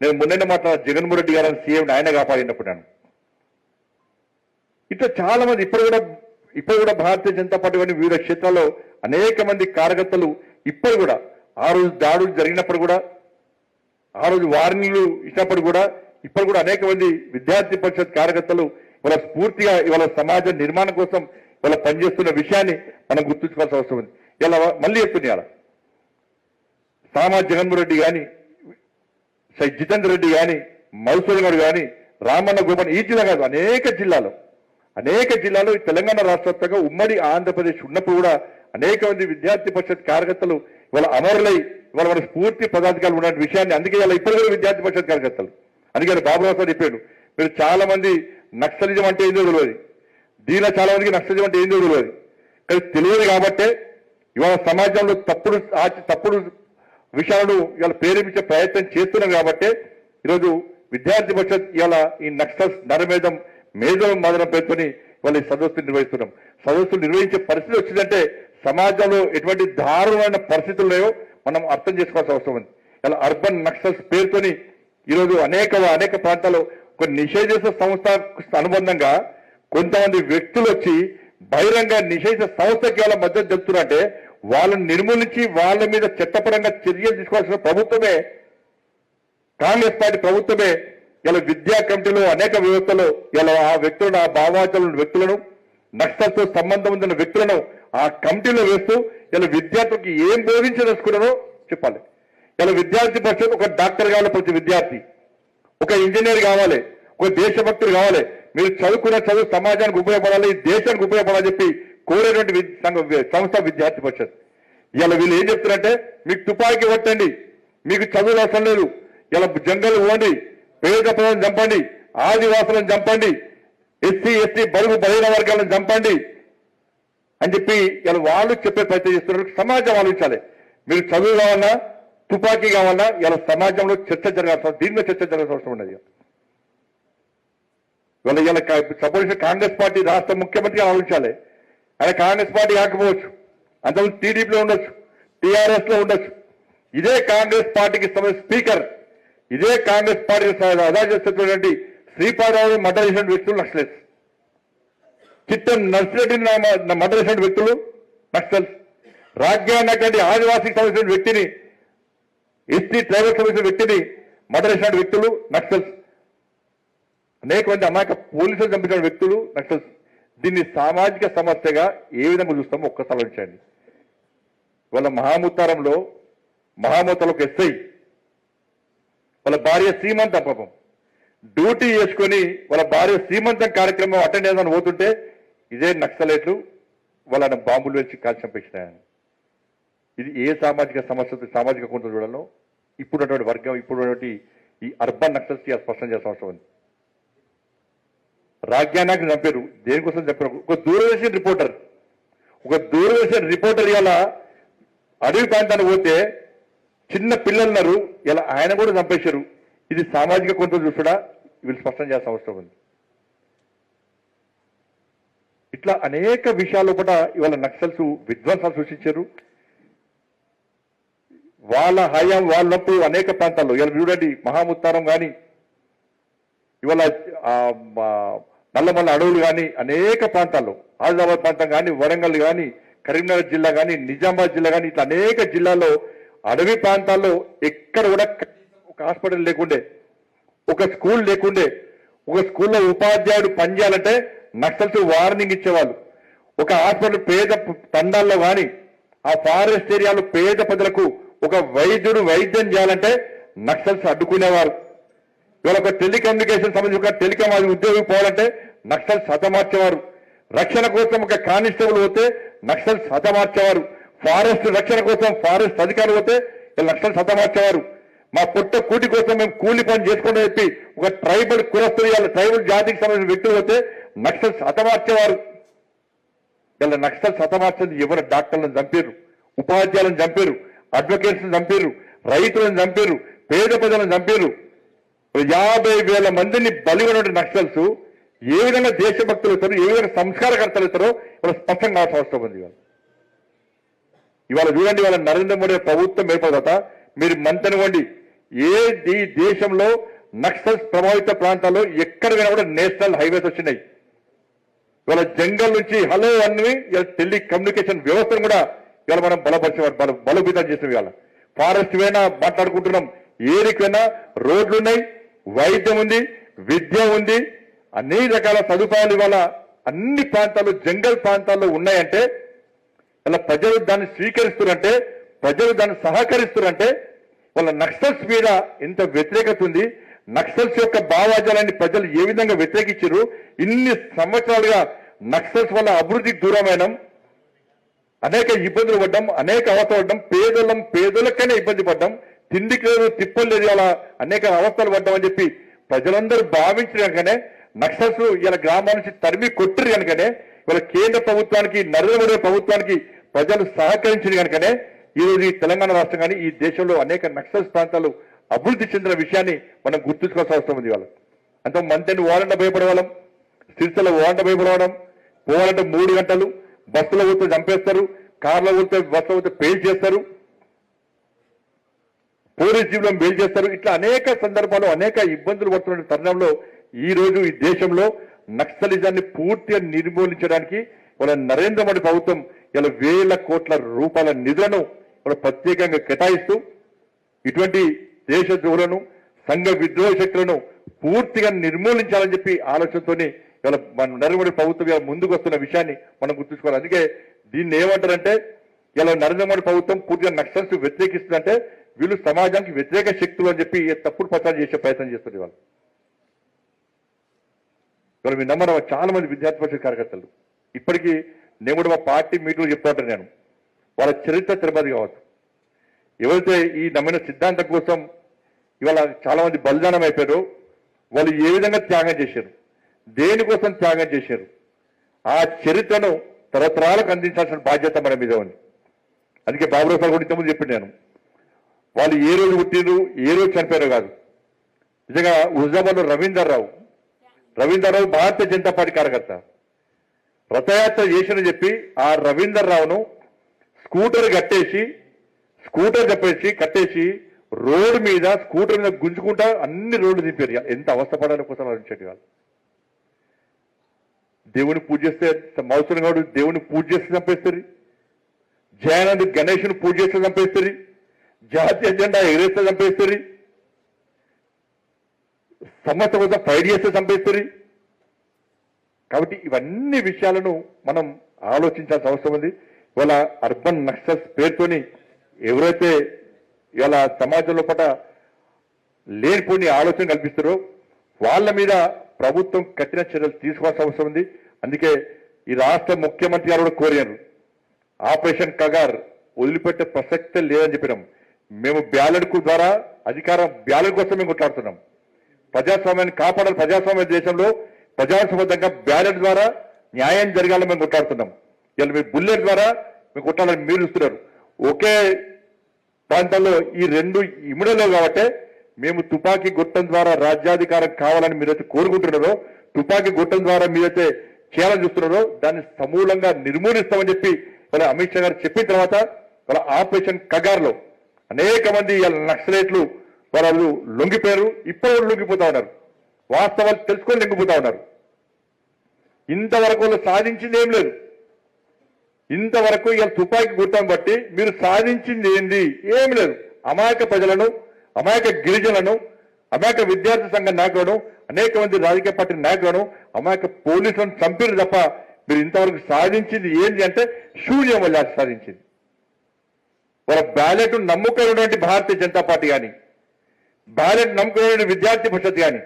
నేను మొన్న మాట్లాడిన జగన్మోహన్ రెడ్డి గారు సీఎం ఆయన కాపాడినప్పుడు ఇట్లా చాలా మంది ఇప్పుడు కూడా ఇప్పుడు కూడా భారతీయ జనతా పార్టీ వంటి వివిధ క్షేత్రాల్లో అనేక మంది కార్యకర్తలు ఇప్పుడు కూడా ఆ రోజు దాడులు జరిగినప్పుడు కూడా ఆ రోజు వార్నింగ్లు ఇచ్చినప్పుడు కూడా ఇప్పుడు కూడా అనేక మంది విద్యార్థి పరిషత్ కార్యకర్తలు ఇవాళ స్ఫూర్తిగా ఇవాళ సమాజ నిర్మాణం కోసం ఇవాళ పనిచేస్తున్న విషయాన్ని మనం గుర్తుంచుకోవాల్సిన అవసరం ఉంది. ఇలా మళ్ళీ చెప్తున్నాయి ఇలా సామా జగన్మోహన్ రెడ్డి కానీ జితేందర్ రెడ్డి కానీ మధుసూదన్ గారు కానీ రామన్న గోపన్ ఈ జిల్లా కాదు అనేక జిల్లాలో. అనేక జిల్లాలో ఈ తెలంగాణ రాష్ట్ర ఉమ్మడి ఆంధ్రప్రదేశ్ ఉన్నప్పుడు కూడా అనేక మంది విద్యార్థి పరిషత్ కార్యకర్తలు ఇవాళ అమరులై ఇవాళ మన స్ఫూర్తి పదాధికారులు ఉన్న విషయాన్ని అందుకే ఇలా ఇప్పుడు కూడా విద్యార్థి పరిషత్ కార్యకర్తలు. అందుకని బాబురావు సార్ చెప్పాడు మీరు చాలా మంది నక్సలిజం అంటే ఏందో తెలియదు. దీనిలో చాలా మందికి నక్సలిజం అంటే ఏందో తెలియదు. కానీ తెలియదు కాబట్టే ఇవాళ సమాజంలో తప్పుడు తప్పుడు విషయాలను ఇవాళ ప్రేరేపించే ప్రయత్నం చేస్తున్నాం కాబట్టి ఈరోజు విద్యార్థి పరిషత్ ఇవాళ ఈ నక్సల్స్ నరమేధం మేధం మాదనం పేరుతోని వాళ్ళ ఈ సదస్సులు నిర్వహిస్తున్నాం. సదస్సులు నిర్వహించే పరిస్థితి వచ్చిందంటే సమాజంలో ఎటువంటి దారుణమైన పరిస్థితులు మనం అర్థం చేసుకోవాల్సిన అవసరం ఉంది. ఇలా అర్బన్ నక్సల్స్ పేరుతోని ఈరోజు అనేక అనేక ప్రాంతాల్లో కొన్ని నిషేధిత సంస్థ అనుబంధంగా కొంతమంది వ్యక్తులు వచ్చి బహిరంగ నిషేధ సంస్థకి వాళ్ళ మద్దతు చెప్తున్నారంటే వాళ్ళని నిర్మూలించి వాళ్ళ మీద చట్టపరంగా చర్యలు తీసుకోవాల్సిన ప్రభుత్వమే కాంగ్రెస్ పార్టీ ప్రభుత్వమే ఇలా విద్యా కమిటీలో అనేక వ్యవస్థలు ఇలా ఆ వ్యక్తులను ఆ భావాచరణ వ్యక్తులను నక్సల్తో సంబంధం ఉన్న వ్యక్తులను ఆ కమిటీలో వేస్తూ ఇలా విద్యార్థులకు ఏం బోధించదలుచుకున్నారో చెప్పాలి. ఇలా విద్యార్థి పరిషత్ ఒక డాక్టర్ కావాలి ప్రతి విద్యార్థి. ఒక ఇంజనీర్ కావాలి ఒక దేశభక్తులు కావాలి. మీరు చదువుకున్న చదువు సమాజానికి ఉపయోగపడాలి దేశానికి ఉపయోగపడాలని చెప్పి కోరేటువంటి సంఘ- సంస్థ విద్యార్థి పరిషత్. ఇలా వీళ్ళు ఏం చెప్తున్నారంటే మీకు తుపాకీ పట్టండి మీకు చదువులు అవసరం లేదు ఇలా జంగల్ పోండి పేద ప్రజలను చంపండి ఆదివాసులను చంపండి ఎస్సీ ఎస్టీ బరువు బలహీన వర్గాలను చంపండి అని చెప్పి ఇలా వాళ్ళు చెప్పే ప్రయత్నం చేస్తున్నారు. సమాజం ఆలోచించాలి. మీరు చదువు కావాలన్నా తుపాకీ కావాలన్నా ఇలా సమాజంలో చర్చ జరగాల్సిన దీని మీద చర్చ జరగాల్సిన అవసరం ఉన్నది ఇవాళ. ఇలా సపోజ్ కాంగ్రెస్ పార్టీ రాష్ట్ర ముఖ్యమంత్రిగా ఆలోచించాలి. ఆయన కాంగ్రెస్ పార్టీ కాకపోవచ్చు అంతకుముందు టీడీపీలో ఉండొచ్చు టీఆర్ఎస్లో ఉండొచ్చు. ఇదే కాంగ్రెస్ పార్టీకి సంబంధించిన స్పీకర్ ఇదే కాంగ్రెస్ పార్టీ అదా చేస్తున్నటువంటి శ్రీపాదరావు మర్డర్ చేసిన వ్యక్తులు నక్సలెస్ చిట్టం నర్సిరెడ్డిని మర్డర్ చేసిన వ్యక్తులు నక్సల్స్. రాజ్యాంగటువంటి ఆదివాసీకి సంబంధించిన వ్యక్తిని ఎస్టీ ట్రైబల్ సంబంధించిన వ్యక్తిని మర్డర్ చేసిన వ్యక్తులు నక్సల్స్. అనేక మంది అమాయక పోలీసులు చంపించిన వ్యక్తులు నక్సల్స్. దీన్ని సామాజిక సమస్యగా ఏ విధంగా చూస్తామో ఒక్కసారి ఆలోచించండి. వాళ్ళ మహాముత్తారంలో మహామూతలకు ఎస్ఐ వాళ్ళ భార్య సీమంతం పాపం. డ్యూటీ చేసుకొని వాళ్ళ భార్య సీమంతం కార్యక్రమం అటెండ్ చేద్దామని పోతుంటే ఇదే నక్సలేట్లు వాళ్ళని బాంబులు వేసి కాల్చి చంపేసినాయని. ఇది ఏ సామాజిక సమస్యతో సామాజిక కొంత చూడాలో ఇప్పుడున్నటువంటి వర్గం ఇప్పుడున్నటువంటి ఈ అర్బన్ నక్సల్స్ స్పష్టం చేసిన అవసరం ఉంది. రాజ్యాంగానికి చంపారు. దేనికోసం చంపారు? ఒక దూరదర్శన్ రిపోర్టర్. ఒక దూరదర్శన్ రిపోర్టర్ ఇలా అడవి ప్రాంతానికి పోతే చిన్న పిల్లలున్నారు ఇలా ఆయన కూడా చంపేశారు. ఇది సామాజిక కొంత చూసుడా వీళ్ళు స్పష్టం చేయాల్సిన అవసరం ఉంది. ఇట్లా అనేక విషయాల లోపల ఇవాళ నక్సల్స్ విధ్వంసాలు సృష్టించారు. వాళ్ళ హయాం వాళ్ళప్పుడు అనేక ప్రాంతాల్లో. ఇవాళ చూడండి మహాముత్తారం కానీ ఇవాళ నల్ల మల్ల నల్లమల్ల అడవులు కానీ అనేక ప్రాంతాల్లో ఆదిలాబాద్ ప్రాంతం కానీ వరంగల్ కానీ కరీంనగర్ జిల్లా కానీ నిజామాబాద్ జిల్లా కానీ ఇట్లా అనేక జిల్లాల్లో అడవి ప్రాంతాల్లో ఎక్కడ కూడా ఒక హాస్పిటల్ లేకుండే ఒక స్కూల్ లేకుండే ఒక స్కూల్లో ఉపాధ్యాయుడు పనిచేయాలంటే నక్సల్స్ వార్నింగ్ ఇచ్చేవాళ్ళు. ఒక హాస్పిటల్ పేద తండాల్లో కానీ ఆ ఫారెస్ట్ ఏరియాలో పేద ప్రజలకు ఒక వైద్యుడు వైద్యం చేయాలంటే నక్సల్స్ అడ్డుకునేవారు. ఇవాళ ఒక టెలికమ్యూనికేషన్ సంబంధించి ఒక టెలికాం అది ఉద్యోగం పోవాలంటే నక్సల్స్ హతమార్చేవారు రక్షణ కోసం ఒక కానిస్టేబుల్ పోతే నక్సల్స్ హతమార్చేవారు ఫారెస్ట్ రక్షణ కోసం ఫారెస్ట్ అధికారులు పోతే వీళ్ళు నక్సల్స్ హతమార్చేవారు మా పొట్ట కూటి కోసం మేము కూలి పని చేసుకుంటూ చెప్పి ఒక ట్రైబల్ కులస్తులు ఇవ్వాలి ట్రైబల్ జాతికి సంబంధించిన వ్యక్తులు పోతే నక్సల్స్ హతమార్చేవారు ఇలా నక్సల్స్ హతమార్చింది ఎవరు? డాక్టర్లను చంపారు ఉపాధ్యాయులను చంపారు అడ్వకేట్స్ చంపారు రైతులను చంపారు పేద ప్రజలను చంపారు యాభై వేల మందిని బలిగినటువంటి నక్సల్స్ ఏ విధంగా దేశభక్తులు అవుతారు ఏ విధంగా సంస్కారకర్తలు ఇస్తారో ఇవాళ స్పష్టంగా కావాల్సిన అవసరం ఉంది ఇవాళ. ఇవాళ చూడండి ఇవాళ నరేంద్ర మోడీ ప్రభుత్వం ఏర్పడత మీరు మంతనివ్వండి ఏ ఈ దేశంలో నక్సల్స్ ప్రభావిత ప్రాంతాల్లో ఎక్కడికైనా కూడా నేషనల్ హైవేస్ వచ్చినాయి. ఇవాళ జంగల్ నుంచి హలో అన్ని టెలి కమ్యూనికేషన్ వ్యవస్థను కూడా ఇవాళ మనం బలపరిచే బల బలోపేతం చేసాం ఇవాళ. ఫారెస్ట్ పోయినా మాట్లాడుకుంటున్నాం ఏరికైనా రోడ్లు ఉన్నాయి వైద్యం ఉంది విద్య ఉంది అన్ని రకాల సదుపాయాలు ఇవాళ అన్ని ప్రాంతాలు జంగల్ ప్రాంతాల్లో ఉన్నాయంటే ఇలా ప్రజలు దాన్ని స్వీకరిస్తున్నారంటే ప్రజలు దాన్ని సహకరిస్తున్నారంటే వాళ్ళ నక్సల్స్ మీద ఎంత వ్యతిరేకత ఉంది. నక్సల్స్ యొక్క భావాజాలాన్ని ప్రజలు ఏ విధంగా వ్యతిరేకించారు? ఇన్ని సంవత్సరాలుగా నక్సల్స్ వల్ల అభివృద్ధికి దూరమైన అనేక ఇబ్బందులు పడ్డం అనేక అవస్థ పడ్డం పేదలం పేదలకైనా ఇబ్బంది పడ్డం తిండికి లేదు తిప్పలు లేదు అలా అనేక అవస్థలు పడ్డామని చెప్పి ప్రజలందరూ భావించడానికనే నక్సల్స్ ఇలా గ్రామాల నుంచి తరిమి కొట్టిరు కనుకనే ఇవాళ కేంద్ర ప్రభుత్వానికి నరేంద్ర మోడీ ప్రభుత్వానికి ప్రజలు సహకరించింది కనుకనే ఈ రోజు ఈ తెలంగాణ రాష్ట్రం కానీ ఈ దేశంలో అనేక నక్సల్స్ ప్రాంతాలు అభివృద్ధి చెందిన విషయాన్ని మనం గుర్తుంచుకోవాల్సిన అవసరం ఉంది ఇవాళ. అంత మంతెని పోవాలంటే భయపడవడం సిరిసిల్ల పోవాలంటే భయపడవడం పోవాలంటే మూడు గంటలు బస్సులో పోతే చంపేస్తారు కార్లో పోతే బస్సులో పోతే పేల్ చేస్తారు పోలీస్ జీవులను బెయిల్ చేస్తారు ఇట్లా అనేక సందర్భాలు అనేక ఇబ్బందులు పడుతున్న తరుణంలో ఈ రోజు ఈ దేశంలో నక్సలిజాన్ని పూర్తిగా నిర్మూలించడానికి వాళ్ళ నరేంద్ర మోడీ ప్రభుత్వం ఇలా వేల కోట్ల రూపాయల నిధులను వాళ్ళ ప్రత్యేకంగా కేటాయిస్తూ ఇటువంటి దేశద్రోహులను సంఘ విద్రోహ శక్తులను పూర్తిగా నిర్మూలించాలని చెప్పి ఆలోచనతోని ఇవాళ మన నరేంద్ర మోడీ ప్రభుత్వం ముందుకు వస్తున్న విషయాన్ని మనం గుర్తుంచుకోవాలి. అందుకే దీన్ని ఏమంటారంటే ఇలా నరేంద్ర మోడీ ప్రభుత్వం పూర్తిగా నక్సల్స్ వ్యతిరేకిస్తుందంటే వీళ్ళు సమాజానికి వ్యతిరేక శక్తులు అని చెప్పి తప్పుడు ప్రచారం చేసే ప్రయత్నం చేస్తుంది వాళ్ళు ఇవాళ మీ నమ్మడం చాలా మంది విద్యార్థి పరిషత్ కార్యకర్తలు. ఇప్పటికీ నేను కూడా మా పార్టీ మీటింగ్లో చెప్తాంటాను నేను. వాళ్ళ చరిత్ర తిరుపతి కావచ్చు. ఎవరైతే ఈ నమ్మిన సిద్ధాంతం కోసం ఇవాళ చాలా మంది బలిదానం అయిపోయారు వాళ్ళు ఏ విధంగా త్యాగం చేశారు? దేనికోసం త్యాగం చేశారు? ఆ చరిత్రను తరతరాలకు అందించాల్సిన బాధ్యత మన మీద ఉంది. అందుకే బాబురావు సార్ కూడా ఇంతకుముందు చెప్పింది నేను. వాళ్ళు ఏ రోజు పుట్టిరు ఏ రోజు చనిపోయారో కాదు. నిజంగా హుజాబాద్లో రవీందర్ రావు రవీంద్రరావు భారతీయ జనతా పార్టీ కార్యకర్త. రథయాత్ర చేసిన చెప్పి ఆ రవీందర్ రావును స్కూటర్ కట్టేసి స్కూటర్ చెప్పేసి కట్టేసి రోడ్డు మీద స్కూటర్ మీద గుంజుకుంటా అన్ని రోడ్లు దింపారు. ఎంత అవస్థపడాలి కోసం ఆలోచించేది వాళ్ళు దేవుని పూజ చేస్తే మౌసరం గారు దేవుని పూజ చేస్తే చంపేస్తారు. జయానంద్ గణేష్ను పూజ చేస్తే చంపేస్తారు. జాతీయ జెండా ఎగరేస్తే చంపేస్తారు. సమస్య కోసం ఫైట్ చేస్తే చంపేస్తుంది కాబట్టి ఇవన్నీ విషయాలను మనం ఆలోచించాల్సిన అవసరం ఉంది. ఇవాళ అర్బన్ నక్సల్స్ పేరుతోని ఎవరైతే ఇవాళ సమాజంలో పట లేనిపోని ఆలోచన కల్పిస్తారో వాళ్ళ మీద ప్రభుత్వం కఠిన చర్యలు తీసుకోవాల్సిన అవసరం ఉంది. అందుకే ఈ రాష్ట్ర ముఖ్యమంత్రి గారు కూడా కోరారు. ఆపరేషన్ కగార్ వదిలిపెట్టే ప్రసక్తే లేదని చెప్పినాం. మేము బ్యాలెట్కు ద్వారా అధికారం బ్యాలెట్ కోసం మేము కొట్లాడుతున్నాం. ప్రజాస్వామ్యాన్ని కాపాడాలి. ప్రజాస్వామ్య దేశంలో ప్రజాస్వామ్యంగా బ్యాలెట్ ద్వారా న్యాయం జరగాలని మేము కొట్లాడుతున్నాం. ఇలా మీ బుల్లెట్ ద్వారా మేము కొట్టాలని మీరు ఇస్తున్నారు ఒకే ప్రాంతంలో ఈ రెండు ఇమిడలో కాబట్టి మేము తుపాకీ గుట్టం ద్వారా రాజ్యాధికారం కావాలని మీరైతే కోరుకుంటున్నారో తుపాకీ గుట్టం ద్వారా మీరైతే చేయాలని చూస్తున్నారో దాన్ని సమూలంగా నిర్మూలిస్తామని చెప్పి వాళ్ళ అమిత్ షా గారు చెప్పిన తర్వాత వాళ్ళ ఆపరేషన్ కగార్లో అనేక మంది ఇలా నక్సలైట్లు వాళ్ళు లొంగిపోయారు ఇప్పుడు లొంగిపోతా ఉన్నారు. వాస్తవాలు తెలుసుకొని లొంగిపోతా ఉన్నారు. ఇంతవరకు వాళ్ళు సాధించింది ఏం లేదు. ఇంతవరకు ఇవాళ తుపాకీ గుట్టం బట్టి మీరు సాధించింది ఏంది ఏం లేదు. అమాయక ప్రజలను అమాయక గిరిజనులను అమాయక విద్యార్థి సంఘ నాయకులను అనేక మంది రాజకీయ పార్టీ నాయకులను అమాయక పోలీసులను చంపారు తప్ప మీరు ఇంతవరకు సాధించింది ఏంది అంటే శూన్యం వల్ల సాధించింది. వాళ్ళ బ్యాలెట్ నమ్ముకున్నటువంటి భారతీయ జనతా పార్టీ కానీ బాలను నమ్ముకునే విద్యార్థి పరిషత్ కానీ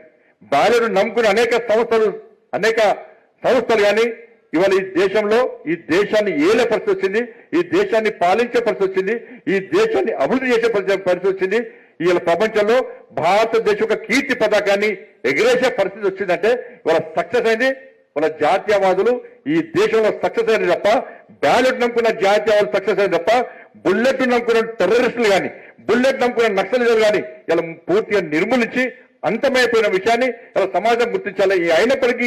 బాలను నమ్ముకునే అనేక సంస్థలు అనేక సంస్థలు కానీ ఇవాళ ఈ దేశంలో ఈ దేశాన్ని ఏలే పరిస్థితి వచ్చింది ఈ దేశాన్ని పాలించే పరిస్థితి వచ్చింది ఈ దేశాన్ని అభివృద్ధి చేసే పరిస్థితి వచ్చింది. ఇవాళ ప్రపంచంలో భారతదేశం యొక్క కీర్తి పథకాన్ని ఎగిరేసే పరిస్థితి వచ్చిందంటే ఇవాళ సక్సెస్ అయింది. వాళ్ళ జాతీయవాదులు ఈ దేశంలో సక్సెస్ అయింది తప్ప బ్యాలెట్ నమ్ముకున్న జాతీయవాదులు సక్సెస్ అయింది తప్ప బుల్లెట్ నమ్ముకున్న టెర్రరిస్టులు కానీ బుల్లెట్ నమ్ముకున్న నక్సలిజాలు కానీ ఇలా పూర్తిగా నిర్మూలించి అంతమైపోయిన విషయాన్ని ఇలా సమాజం గుర్తించాలి. అయినప్పటికీ